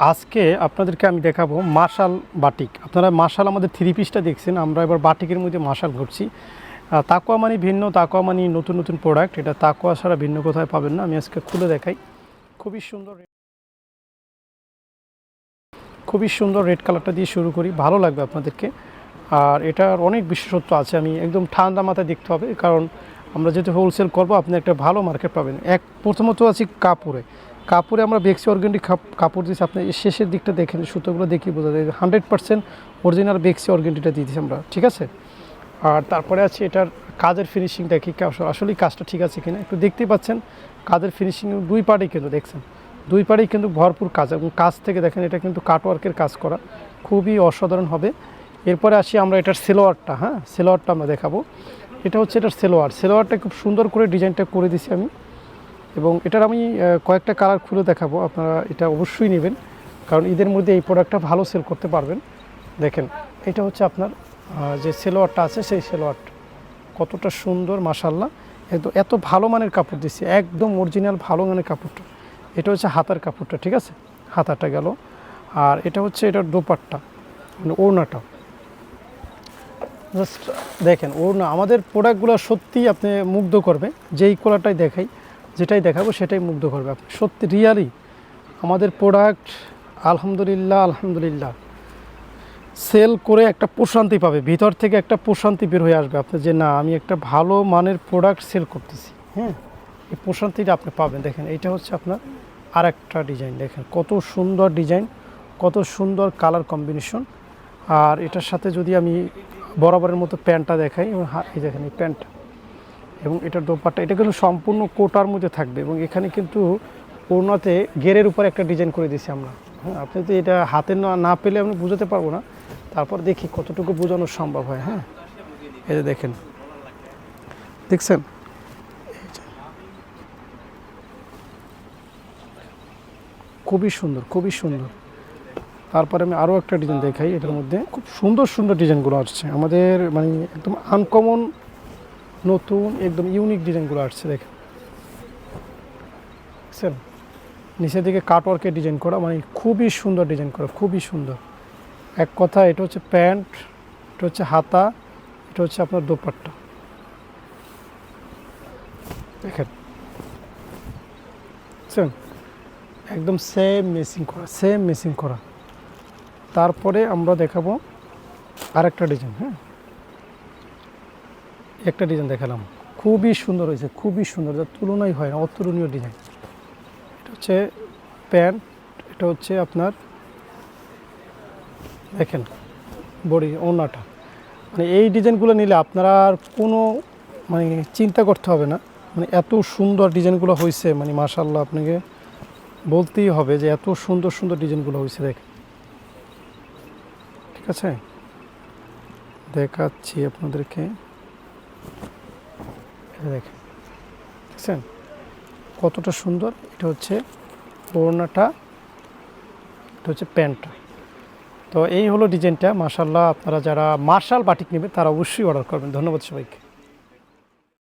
আজকে আপনাদেরকে আমি দেখাবো মার্শাল বাটিক। আপনারা মার্শাল আমাদের থ্রি পিসটা দেখছেন, আমরা এবার বাটিকের মধ্যে মার্শাল ঘুরছি। তাকোয়া মানে ভিন্ন তাকোয়া মানে নতুন নতুন প্রোডাক্ট এটা তাকোয়া ছাড়া ভিন্ন কোথায় পাবেন না, আমি আজকে খুলে দেখাই। খুবই সুন্দর খুবই সুন্দর রেড কালারটা দিয়ে শুরু করি, ভালো লাগবে আপনাদেরকে। আর এটার অনেক বিশেষত্ব আছে, আমি একদম ঠান্ডা মাথায় দেখতে হবে, কারণ আমরা যেহেতু হোলসেল করব, আপনি একটা ভালো মার্কেট পাবেন। এক প্রথমত আছি কাপড়ে। কাপড়ে আমরা বেক্সি অর্গেনিক কাপড় দিয়েছি। আপনি শেষের দিকটা দেখেন সুতোগুলো দেখি বোঝা যায়। হান্ড্রেড পার্সেন্ট অরিজিনাল বেক্সি অর্গেনিকটা দিয়ে দিয়েছি আমরা, ঠিক আছে? আর তারপরে আছে এটার কাজের ফিনিশিং দেখি আসলেই কাজটা ঠিক আছে কিনা? একটু দেখতেই পাচ্ছেন, কাজের ফিনিশিং দুই পার্টেই কিন্তু দেখছেন। দুই পাড়েই কিন্তু ভরপুর কাজ এবং কাজ থেকে দেখেন, এটা কিন্তু কাটওয়ার্কের কাজ করা। খুবই অসাধারণ হবে। এরপরে আসি আমরা এটার সেলোয়ারটা হ্যাঁ? সেলোয়ারটা আমরা দেখাবো। এটা হচ্ছে এটার সেলোয়ার সেলোয়ারটা খুব সুন্দর করে ডিজাইনটা করে দিছি আমি। এবং এটার আমি কয়েকটা কালার খুলে দেখাবো, আপনারা এটা অবশ্যই নেবেন। কারণ ঈদের মধ্যে এই প্রোডাক্টটা ভালো সেল করতে পারবেন। দেখেন, এটা হচ্ছে আপনার যে সেলোয়ারটা আছে, সেই সেলোয়ারটা কতটা সুন্দর মাসাল্লাহ একদম এত ভালো মানের কাপড় দিচ্ছি একদম অরিজিনাল ভালো মানের কাপড়টা। এটা হচ্ছে হাতার কাপড়টা, ঠিক আছে? হাতাটা গেল। আর এটা হচ্ছে এটার দোপাট্টা মানে ওড়নাটা। জাস্ট দেখেন, ওড়না, আমাদের প্রোডাক্টগুলো সত্যিই আপনি মুগ্ধ করবে। যেই কোলাটাই দেখাই যেটাই দেখাবো সেটাই মুগ্ধ করবে আপনি। সত্যি, রিয়ালি, আমাদের প্রোডাক্ট আলহামদুলিল্লাহ আলহামদুলিল্লাহ সেল করে একটা প্রশান্তি পাবে, ভিতর থেকে একটা প্রশান্তি বের হয়ে আসবে আপনি যে, না, আমি একটা ভালো মানের প্রোডাক্ট সেল করতেছি। হ্যাঁ এই প্রশান্তিটা আপনি পাবেন। দেখেন এইটা হচ্ছে আপনার আর একটা ডিজাইন দেখেন, কত সুন্দর ডিজাইন কত সুন্দর কালার কম্বিনেশন আর এটার সাথে যদি আমি বরাবরের মতো প্যান্টটা দেখাই এবং এই দেখেন, এই প্যান্টটা। এবং এটার দোপাট্টা, এটা কিন্তু সম্পূর্ণ কোটার মধ্যে থাকবে এবং এখানে কিন্তু ওড়নাতে গেরের উপর একটা ডিজাইন করে দিয়েছি আমরা। হ্যাঁ আপনি তো এটা হাতে না না পেলে আমি বুঝাতে পারব না। তারপর দেখি কতটুকু বোঝানো সম্ভব হয় হ্যাঁ। এই যে দেখেন। দেখছেন? খুবই সুন্দর খুবই সুন্দর। তারপরে আমি আরও একটা ডিজাইন দেখাই, এটার মধ্যে খুব সুন্দর সুন্দর ডিজাইনগুলো আসছে। আমাদের মানে একদম আনকমন নতুন, একদম ইউনিক ডিজাইনগুলো আসছে, দেখেন। বুঝছেন নিচের দিকে কাটওয়ার্কের ডিজাইন করা মানে খুবই সুন্দর ডিজাইন করা, খুবই সুন্দর। এক কথা, এটা হচ্ছে প্যান্ট, এটা হচ্ছে হাতা, এটা হচ্ছে আপনার দোপাট্টা। দেখেন। বুঝছেন একদম সেম মেসিং করা সেম মেসিং করা। তারপরে আমরা দেখাবো আরেকটা ডিজাইন হ্যাঁ? একটা ডিজাইন দেখালাম। খুবই সুন্দর হয়েছে, খুবই সুন্দর। যার তুলনাই হয় না, অতুলনীয় ডিজাইন এটা হচ্ছে প্যান্ট, এটা হচ্ছে আপনার দেখেন বডি ওনাটা মানে এই ডিজাইনগুলো নিলে আপনারা আর কোনো মানে চিন্তা করতে হবে না। মানে এত সুন্দর ডিজাইনগুলো হয়েছে মানে মাশাল্লাহ আপনাকে বলতেই হবে যে এত সুন্দর সুন্দর ডিজাইনগুলো হয়েছে, দেখ। ঠিক আছে? দেখাচ্ছি আপনাদেরকে। এটা দেখেন। দেখছেন? কতটা সুন্দর। এটা হচ্ছে ওড়নাটা, এটা হচ্ছে প্যান্টটা। তো এই হলো ডিজাইনটা। মার্শাল্লাহ আপনারা যারা মার্শাল বাটিক নেবে তারা অবশ্যই অর্ডার করবেন। ধন্যবাদ সবাইকে।